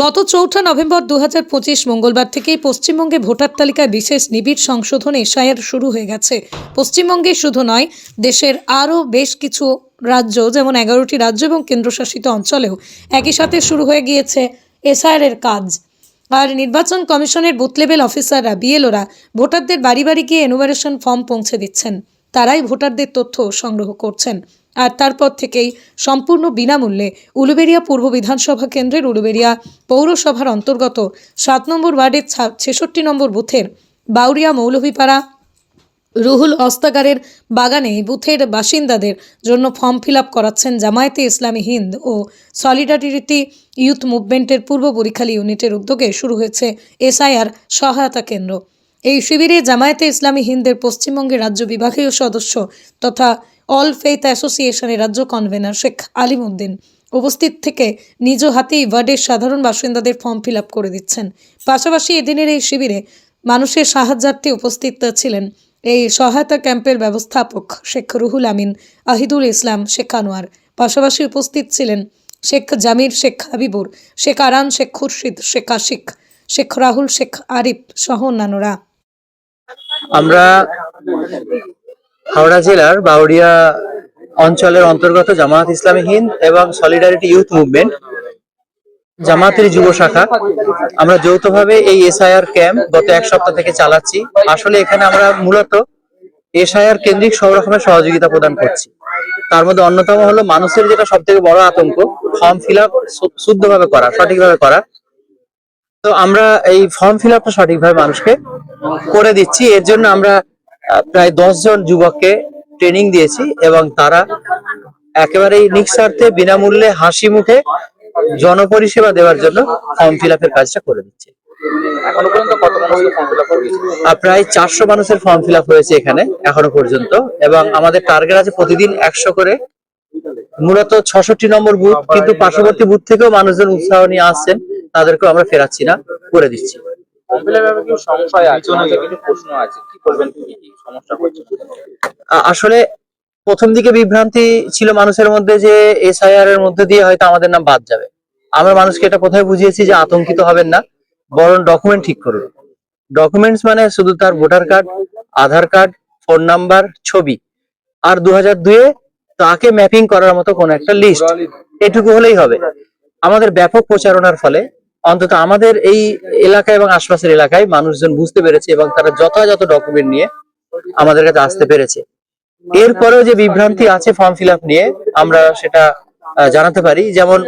গত চৌঠা নভেম্বর দু হাজার পঁচিশ মঙ্গলবার থেকেই পশ্চিমবঙ্গে ভোটার তালিকায় বিশেষ নিবিড় সংশোধন এসআইআর শুরু হয়ে গেছে। পশ্চিমবঙ্গে শুধু নয়, দেশের আরও বেশ কিছু রাজ্য, যেমন এগারোটি রাজ্য এবং কেন্দ্রশাসিত অঞ্চলেও একই সাথে শুরু হয়ে গিয়েছে এর কাজ। আর নির্বাচন কমিশনের বুথ লেভেল অফিসাররা, বিএলওরা ভোটারদের বাড়ি বাড়ি গিয়ে এনুমারেশন ফর্ম পৌঁছে দিচ্ছেন। তারাই ভোটারদের তথ্য সংগ্রহ করছেন। আর তারপর থেকেই সম্পূর্ণ বিনামূল্যে উলুবেড়িয়া পূর্ব বিধানসভা কেন্দ্রের উলুবেড়িয়া পৌরসভার অন্তর্গত সাত নম্বর ওয়ার্ডের ছেষট্টি নম্বর বুথের বাউরিয়া মৌলভীপাড়া রুহুল অস্তাগারের বাগানে বুথের বাসিন্দাদের জন্য ফর্ম ফিল করাচ্ছেন জামায়াতে ইসলামী হিন্দ ও সলিডারিটি ইউথ মুভমেন্টের পূর্ব বরিখালী ইউনিটের উদ্যোগে শুরু হয়েছে এসআইআর সহায়তা কেন্দ্র। এই শিবিরে জামায়াতে ইসলামী হিন্দের পশ্চিমবঙ্গের রাজ্য বিভাগীয় সদস্য তথা অল ফেইথ অ্যাসোসিয়েশনের রাজ্য কনভেনার শেখ আলিমউদ্দিন উপস্থিত থেকে নিজ হাতেই ওয়ার্ডের সাধারণ বাসিন্দাদের ফর্ম ফিল করে দিচ্ছেন। পাশাপাশি এদিনের এই শিবিরে মানুষের সাহায্যার্থে উপস্থিত ছিলেন এই সহায়তা ক্যাম্পের ব্যবস্থাপক শেখ রুহুল আমিন, আহিদুল ইসলাম, শেখ আনোয়ার। পাশাপাশি উপস্থিত ছিলেন শেখ জামির, শেখ হাবিবুর, শেখ আরান, শেখ খুরশিদ, শেখ আশিক, শেখ রাহুল, শেখ আরিফ সহ অন্যান্যরা। আমরা হাওড়া জেলার বাউরিয়া অঞ্চলের অন্তর্গত জামায়াত ইসলামী হিন্দ এবং সলিডারিটি ইউথ মুভমেন্ট জামাতের যুব শাখা। আমরা যৌথভাবে এই এসআইআর ক্যাম্প গত এক সপ্তাহ থেকে চালাচ্ছি। আসলে এখানে আমরা মূলত এসআইআর কেন্দ্রিক সব রকমের সহযোগিতা প্রদান করছি। তার মধ্যে অন্যতম হলো মানুষের যেটা সব থেকে বড় আতঙ্ক ফর্ম ফিল আপ শুদ্ধভাবে করা, সঠিকভাবে করা। তো আমরা এই ফর্ম ফিল আপটা সঠিকভাবে মানুষকে করে দিচ্ছি। এর জন্য আমরা প্রায় দশ জন যুবককে ট্রেনিং দিয়েছি এবং তারা একেবারেই নিঃস্বার্থে বিনামূল্যে হাসি মুখে জনপরিষেবা দেওয়ার জন্য ফর্ম ফিল আপের কাজটা করে দিচ্ছে। প্রায় চারশো মানুষের ফর্ম ফিল আপ হয়েছে এখানে এখনও পর্যন্ত। এবং আমাদের টার্গেট আছে প্রতিদিন একশো করে। মূলত ছষট্টি নম্বর বুথ কিন্তু পার্শ্ববর্তী বুথ থেকেও মানুষজন উৎসাহ নিয়ে আসছেন তাদেরকেও আমরা ফেরাচ্ছি না করে দিচ্ছি। ফর্ম ফিল আপে কিছু সংশয় আছে কিছু প্রশ্ন আছে। কি করবেন কি কি সমস্যা আসলে প্রথম দিকে বিভ্রান্তি ছিল মানুষের মধ্যে যে এসআইআর এর মধ্যে দিয়ে হয়তো আমাদের নাম বাদ যাবে। আমরা মানুষকে এটা কোথায় বুঝিয়েছি যে আতঙ্কিত হবেন না বরং ডকুমেন্ট ঠিক করুন। ডকুমেন্টস মানে শুধু তার voter card Aadhaar card phone number ছবি। আর দু হাজার দুয়ে তাকে ম্যাপিং করার মতো কোন একটা লিস্ট এটুকু হলেই হবে। আমাদের ব্যাপক প্রচারণার ফলে অন্তত আমাদের এই এলাকা এবং আশপাশের এলাকায় মানুষজন বুঝতে পেরেছে এবং তারা যথাযথ ডকুমেন্ট নিয়ে আমাদের কাছে আসতে পেরেছে। এরপরেও যে বিভ্রান্তি আছে ফর্ম ফিল নিয়ে, আমরা সেটা জানাতে পারি। যেমন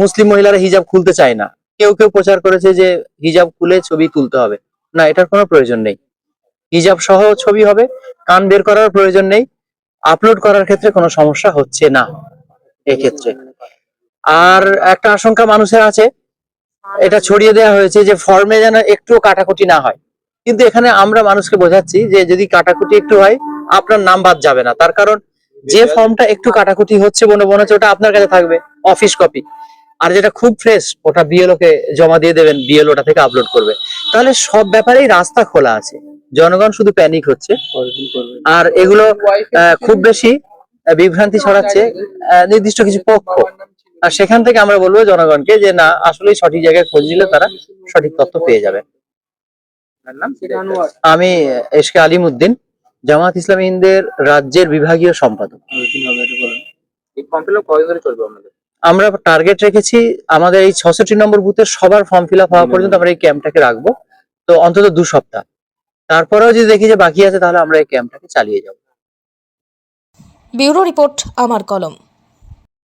মুসলিম মহিলারা হিজাব খুলতে চায় না। কেউ কেউ প্রচার করেছে যে হিজাব খুলে ছবি তুলতে হবে। না, এটার কোনো প্রয়োজন নেই। হিজাব সহ ছবি হবে, কান বের করার প্রয়োজন নেই। আপলোড করার ক্ষেত্রে কোনো সমস্যা হচ্ছে না, এক্ষেত্রে। আর একটা আশঙ্কা মানুষের আছে এটা ছড়িয়ে দেওয়া হয়েছে যে ফর্মে যেন একটু কাটাকুটি না হয়। কিন্তু এখানে আমরা মানুষকে বোঝাচ্ছি যে যদি কাটাকুটি একটু হয় আপনার নাম বাদ যাবে না। তার কারণ যে ফর্মটা একটু কাটাকুটি হচ্ছে মনে মনে হচ্ছে ওটা আপনার কাছে থাকবে অফিস কপি আর যেটা খুব ফ্রেশ ওটা বিএলও কে জমা দিয়ে দেবেন বিএলও ওটা থেকে আপলোড করবে। তাহলে সব ব্যাপারেই রাস্তা খোলা আছে। জনগণ শুধু প্যানিক হচ্ছে। আর এগুলো আহ, খুব বেশি বিভ্রান্তি ছড়াচ্ছে আহ, নির্দিষ্ট কিছু পক্ষ। আর সেখান থেকে আমরা বলব জনগণকে যে না আসলে সঠিক জায়গায় খোঁজ নিলে তারা সঠিক তথ্য পেয়ে যাবে। আমি এসকে আলিমউদ্দিন জামাত ইসলামী হিন্দের রাজ্যের বিভাগীয় সম্পাদক। আমরা টার্গেট রেখেছি আমাদের এই ছষট্টি নম্বর বুথের সবার ফর্ম ফিল আপ হওয়া পর্যন্ত আমরা এই ক্যাম্পটাকে রাখব। তো অন্তত দু সপ্তাহ। তারপরেও যদি দেখি যে বাকি আছে তাহলে আমরা এই ক্যাম্পটাকে চালিয়ে যাব। ব্যুরো রিপোর্ট আমার কলম।